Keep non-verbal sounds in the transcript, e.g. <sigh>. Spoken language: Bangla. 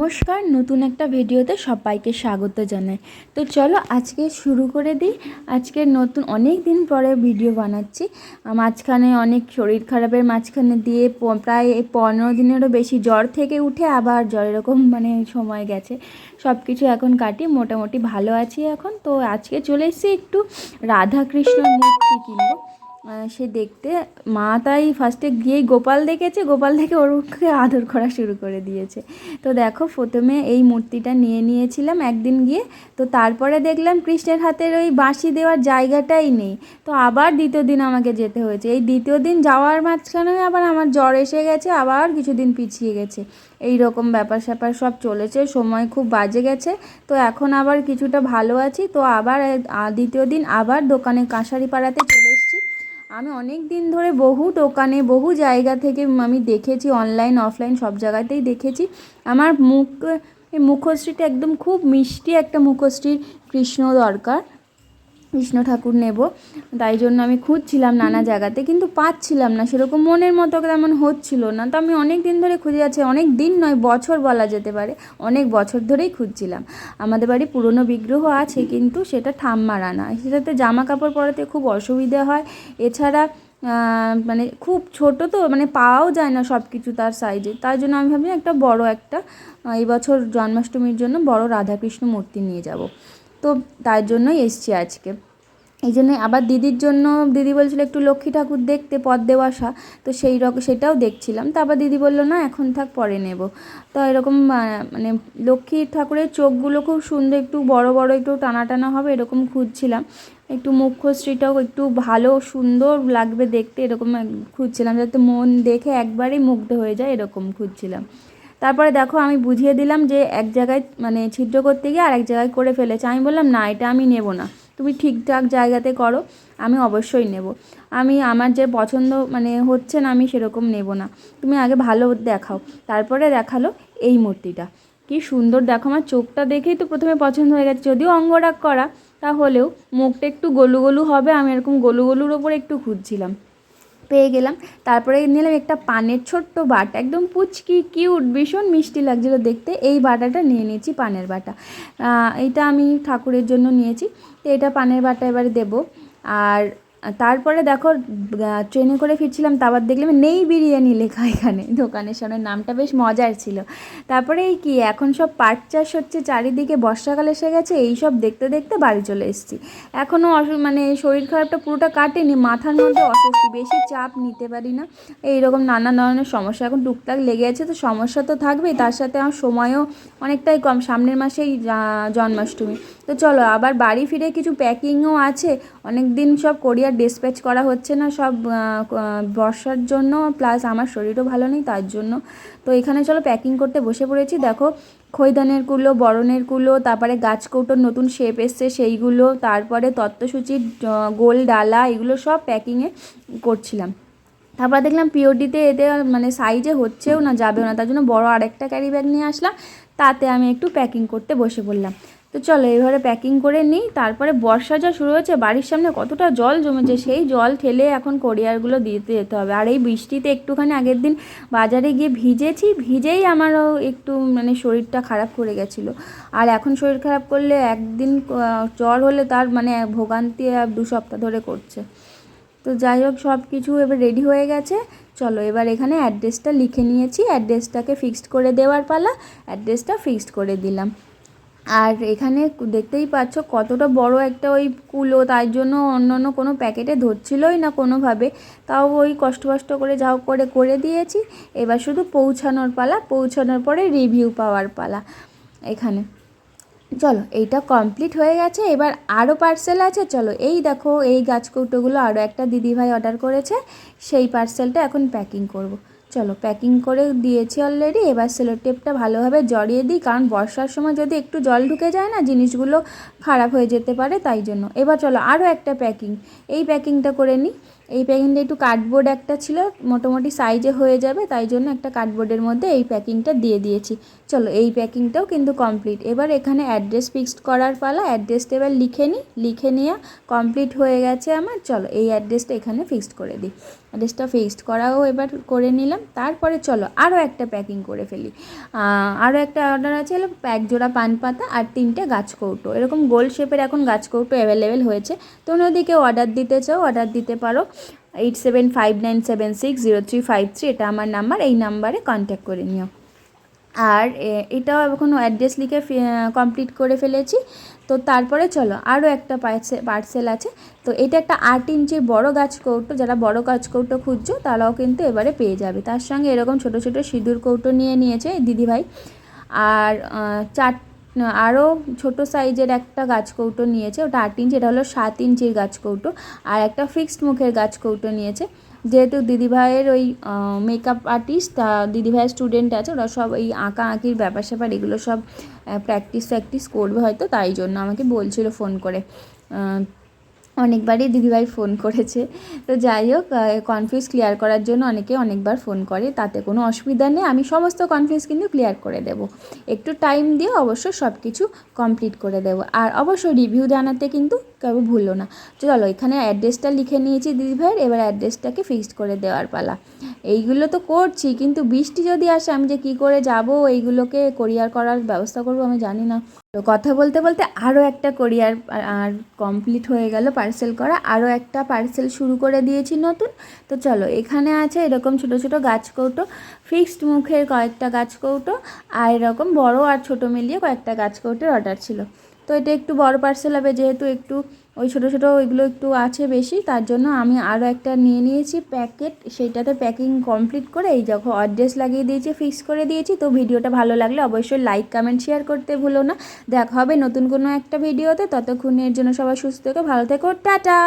নমস্কার, নতুন একটা ভিডিওতে সবাইকে স্বাগত জানাই। তো চলো আজকে শুরু করে দিই। আজকে নতুন অনেক দিন পরে ভিডিও বানাচ্ছি। মাঝখানে অনেক শরীর খারাপের মাঝখানে দিয়ে প্রায় পনেরো দিনেরও বেশি জ্বর থেকে উঠে আবার জ্বর এরকম <laughs> মানে সময় গেছে। সব কিছু এখন কাটি, মোটামুটি ভালো আছি এখন। তো আজকে চলে এসেছি একটু রাধা কৃষ্ণর মূর্তি কিনবো। সে দেখতে, মা তাই ফার্স্টে গিয়েই গোপাল দেখেছে, গোপাল দেখে ওরকে আদর করা শুরু করে দিয়েছে। তো দেখো, প্রথমে এই মূর্তিটা নিয়ে নিয়েছিলাম একদিন গিয়ে, তো তারপরে দেখলাম কৃষ্ণের হাতের ওই বাঁশি দেওয়ার জায়গাটাই নেই। তো আবার দ্বিতীয় দিন আমাকে যেতে হয়েছে। এই দ্বিতীয় দিন যাওয়ার মাঝখানে আবার আমার জ্বর এসে গেছে, আবার কিছুদিন পিছিয়ে গেছে। এই রকম ব্যাপার স্যাপার সব চলেছে, সময় খুব বাজে গেছে। তো এখন আবার কিছুটা ভালো আছি। তো আবার দ্বিতীয় দিন আবার দোকানে কাঁসারি পাড়াতে আমি অনেক দিন ধরে বহু দোকানে, বহু জায়গা থেকে আমি দেখেছি অনলাইন অফলাইন সব জায়গাতেই দেখেছি। আমার মুখ, এই মুখশ্রীটা একদম খুব মিষ্টি একটা মুখশ্রীর কৃষ্ণ দরকার। কৃষ্ণ ঠাকুর নেব। তাই জন্য আমি খুঁজছিলাম নানা জায়গাতে, কিন্তু পাচ্ছিলাম না। সেরকম মনের মতো তেমন হচ্ছিল না। তো আমি অনেক দিন ধরে খুঁজে যাচ্ছি, অনেক দিন নয়, বছর বলা যেতে পারে, অনেক বছর ধরেই খুঁজছিলাম। আমাদের বাড়ি পুরনো বিগ্রহ আছে, কিন্তু সেটা ঠাম্মার আনা সেটাতে জামা কাপড় পরাতে খুব অসুবিধে হয়। এছাড়া মানে খুব ছোট তো মানে পাওয়াও যায় না সব কিছু তার সাইজে। তাই জন্য আমি ভাবি একটা বড় একটা এই বছর জন্মাষ্টমীর জন্য বড় রাধাকৃষ্ণ মূর্তি নিয়ে যাব। তো তার জন্যই এসছি আজকে। এই জন্য আবার দিদির জন্য, দিদি বলছিল একটু লক্ষ্মী ঠাকুর দেখতে, পদ দেওয়াশা তো সেই রকম সেটাও দেখছিলাম। তো আবার দিদি বলল, না, এখন থাক, পরে নেব। তো এরকম মানে লক্ষ্মী ঠাকুরের চোখগুলো খুব সুন্দর, একটু বড় বড়, একটু টানা টানা হবে এরকম খুঁজছিলাম। একটু মুখশ্রীটাও একটু ভালো, সুন্দর লাগবে দেখতে, এরকম খুঁজছিলাম, যাতে মন দেখে একবারেই মুগ্ধ হয়ে যায়, এরকম খুঁজছিলাম। তারপরে দেখো আমি বুঝিয়ে দিলাম যে এক জায়গায় মানে ছিদ্র করতে গিয়ে আর এক জায়গায় করে ফেলেছে। আমি বললাম, না, এটা আমি নেব না। তুমি ঠিকঠাক জায়গাতে করো, আমি অবশ্যই নেব। আমি, আমার যে পছন্দ মানে হচ্ছে না, আমি সেরকম নেব না। তুমি আগে ভালো দেখাও। তারপরে দেখাল এই মূর্তিটা। কি সুন্দর, দেখো আমার চোখটা দেখেই তো প্রথমে পছন্দ হয়ে গেছে। যদিও অঙ্গরাগ করা, তাহলেও মুখটা একটু গলু হবে, আমি এরকম গলু গলুর ওপরে একটু খুঁজছিলাম পেয়ে গেলাম। তারপরে নিলাম একটা পানের ছোট্ট বাটা। একদম পুচকি, কিউট, ভীষণ মিষ্টি লাগছিল দেখতে। এই বাটাটা নিয়ে নিয়েছি পানের বাটা। এটা আমি ঠাকুরের জন্য নিয়েছি। তো এটা পানের বাটা এবারে দেবো। আর তারপরে দেখো ট্রেনে করে ফিরছিলাম, তারপর দেখলাম নেই বিরিয়ানি লেখা এখানে, দোকানের সামনে। নামটা বেশ মজার ছিল। তারপরে এই কি, এখন সব পাট চাষ হচ্ছে, চারিদিকে বর্ষাকাল এসে গেছে, এই সব দেখতে দেখতে বাড়ি চলে এসেছি। এখনও মানে শরীর খারাপটা পুরোটা কাটেনি, মাথার মধ্যে অস্বস্তি, বেশি চাপ নিতে পারি না। এইরকম নানা ধরনের সমস্যা এখন টুকটাক লেগে আছে, তো সমস্যা তো থাকবেই, তার সাথে আমার সময়ও অনেকটাই কম, সামনের মাসেই জন্মাষ্টমী। তো চলো, আবার বাড়ি ফিরে কিছু প্যাকিংও আছে অনেক দিন সব কোরিয়ার ডিসপ্যাচ করা হচ্ছে না, সব বর্ষার জন্য প্লাস আমার শরীরও ভালো নেই, তার জন্য। তো এখানে চলো প্যাকিং করতে বসে পড়েছি। দেখো, খৈদানের কুলো, বরণের কুলো, তারপরে গাছ কৌটোর নতুন শেপ এসছে, সেইগুলো, তারপরে তত্ত্বসূচির গোল ডালা, এগুলো সব প্যাকিংয়ে করছিলাম। তারপর দেখলাম পিওডিতে এতে মানে সাইজে হচ্ছেও না, যাবেও না, তার জন্য বড় আরেকটা ক্যারি ব্যাগ নিয়ে আসলাম। তাতে আমি একটু প্যাকিং করতে বসে পড়লাম। তো চলো এবারে প্যাকিং করে নিই। তারপরে বর্ষা যা শুরু হয়েছে, বাড়ির সামনে কতটা জল জমেছে, সেই জল ঠেলে এখন কোরিয়ারগুলো দিতে যেতে হবে। আর এই বৃষ্টিতে একটুখানি আগের দিন বাজারে গিয়ে ভিজেছি, ভিজেই আমারও একটু মানে শরীরটা খারাপ করে গেছিল। আর এখন শরীর খারাপ করলে একদিন জ্বর হলে তার মানে ভোগান্তি দু সপ্তাহ ধরে করছে। তো যাই হোক সব কিছু এবার রেডি হয়ে গেছে। চলো এবার এখানে অ্যাড্রেসটা লিখে নিয়েছি। অ্যাড্রেসটাকে ফিক্সড করে দেওয়ার পালা অ্যাড্রেসটা ফিক্সড করে দিলাম। আর এখানে দেখতেই পাচ্ছ কতটা বড় একটা ওই কুলো তাই জন্য অন্য অন্য কোনো প্যাকেটে ধরছিলই না কোনোভাবে। তাও ওই কষ্ট কষ্ট করে যাও করে করে দিয়েছি। এবার শুধু পৌঁছানোর পালা, পৌঁছানোর পরে রিভিউ পাওয়ার পালা এখানে। চলো, এইটা কমপ্লিট হয়ে গেছে। এবার আরও পার্সেল আছে। চলো, এই দেখো, এই গাছ কৌটোগুলো আরও একটা দিদিভাই অর্ডার করেছে। সেই পার্সেলটা এখন প্যাকিং করব। চলো প্যাকিং করে দিয়েছি অলরেডি এবার সেলো টেপটা ভালোভাবে জড়িয়ে দিই, কারণ বর্ষার সময় যদি একটু জল ঢুকে যায় না, জিনিসগুলো খারাপ হয়ে যেতে পারে, তাই জন্য। এবার চলো আরও একটা প্যাকিং এই প্যাকিংটা করে নিই। এই প্যাকিংটা একটু কার্ডবোর্ড একটা ছিল, মোটামুটি সাইজে হয়ে যাবে, তাই জন্য একটা কার্ডবোর্ডের মধ্যে এই প্যাকিংটা দিয়ে দিয়েছি। চলো, এই প্যাকিংটাও কিন্তু কমপ্লিট এবার এখানে অ্যাড্রেস ফিক্সড করার পালা অ্যাড্রেসটা এবার লিখে নিই লিখে নেওয়া কমপ্লিট হয়ে গেছে আমার। চলো, এই অ্যাড্রেসটা এখানে ফিক্সড করে দিই। অ্যাড্রেসটা ফিক্সড করাও এবার করে নিলাম। তারপরে চলো আরও একটা প্যাকিং করে ফেলি। আরও একটা অর্ডার আছে হলো এক জোড়া পান পাতা আর তিনটে গাছ কৌটো। এরকম গোল শেপের এখন গাছ কৌটো অ্যাভেলেবেল হয়েছে। তোমরা যদি অর্ডার দিতে চাও অর্ডার দিতে পারো। Eight seven five nine seven six zero three five three এটা আমার নাম্বার এই নাম্বারে কন্ট্যাক্ট করে নিও। আর এটাও এখন অ্যাড্রেস লিখে কমপ্লিট করে ফেলেছি। তো তারপরে চলো আরও একটা পার্সেল আছে। তো এটা একটা আট ইঞ্চির বড় গাছ কৌটো, যারা বড় গাছ কৌটো খুঁজছো, তারাও কিন্তু এবারে পেয়ে যাবে। তার সঙ্গে এরকম ছোট ছোট সিঁদুর কৌটো নিয়ে নিয়েছে দিদিভাই। আর চার আরও ছোট সাইজের একটা গাছ কৌটো নিয়েছে, ওটা আট ইঞ্চি, এটা হলো সাত ইঞ্চির গাছ কৌটো আর একটা ফিক্সড মুখের গাছ কৌটো নিয়েছে। যেহেতু দিদিভাইয়ের ওই মেকআপ আর্টিস্ট দিদিভাইয়ের স্টুডেন্ট আছে, ওরা সব এই আঁকা আঁকির ব্যাপার স্যাপার এগুলো সব প্র্যাকটিস প্র্যাকটিস করবে হয়তো, তাই জন্য আমাকে বলছিল ফোন করে। অনেকবারই দিদিভাই ফোন করেছে। তো যাই হোক কনফিউজ ক্লিয়ার করার জন্য অনেকে অনেকবার ফোন করে, তাতে কোনো অসুবিধা নেই। আমি সমস্ত কনফিউজ কিন্তু ক্লিয়ার করে দেব। একটু টাইম দিয়ে অবশ্য সব কিছু কমপ্লিট করে দেব। আর অবশ্য রিভিউ জানাতে কিন্তু কেউ ভুলো না। চলো, এখানে অ্যাড্রেসটা লিখে নিয়েছি দিদিভাইয়ের, এবার অ্যাড্রেসটাকে ফিক্সড করে দেওয়ার পালা। এইগুলো তো করছি, কিন্তু বৃষ্টি যদি আসে, আমি যে কী করে যাব? এইগুলোকে কোরিয়ার করার ব্যবস্থা করব আমি জানি না। তো কথা বলতে বলতে আরও একটা কোরিয়ার আর কমপ্লিট হয়ে গেল পার্সেল করা। আরও একটা পার্সেল শুরু করে দিয়েছি নতুন। তো চলো, এখানে আছে এরকম ছোট ছোট গাছ কৌটো ফিক্সড মুখের কয়েকটা গাছ কৌটো, আর এরকম বড় আর ছোট মিলিয়ে কয়েকটা গাছ কৌটোর অর্ডার ছিল। তো এটা একটু বড় পার্সেল হবে যেহেতু একটু ওই ছোটো ছোটো ওইগুলো একটু আছে বেশি, তার জন্য আমি আরও একটা নিয়ে নিয়েছি প্যাকেট সেইটাতে প্যাকিং কমপ্লিট করে এই যখন অ্যাড্রেস লাগিয়ে দিয়েছি ফিক্স করে দিয়েছি। তো ভিডিওটা ভালো লাগলে অবশ্যই লাইক কমেন্ট শেয়ার করতে ভুলো না। দেখা হবে নতুন কোনো একটা ভিডিওতে ততক্ষণের জন্য সবাই সুস্থ থেকে, ভালো থেকো, টাটা!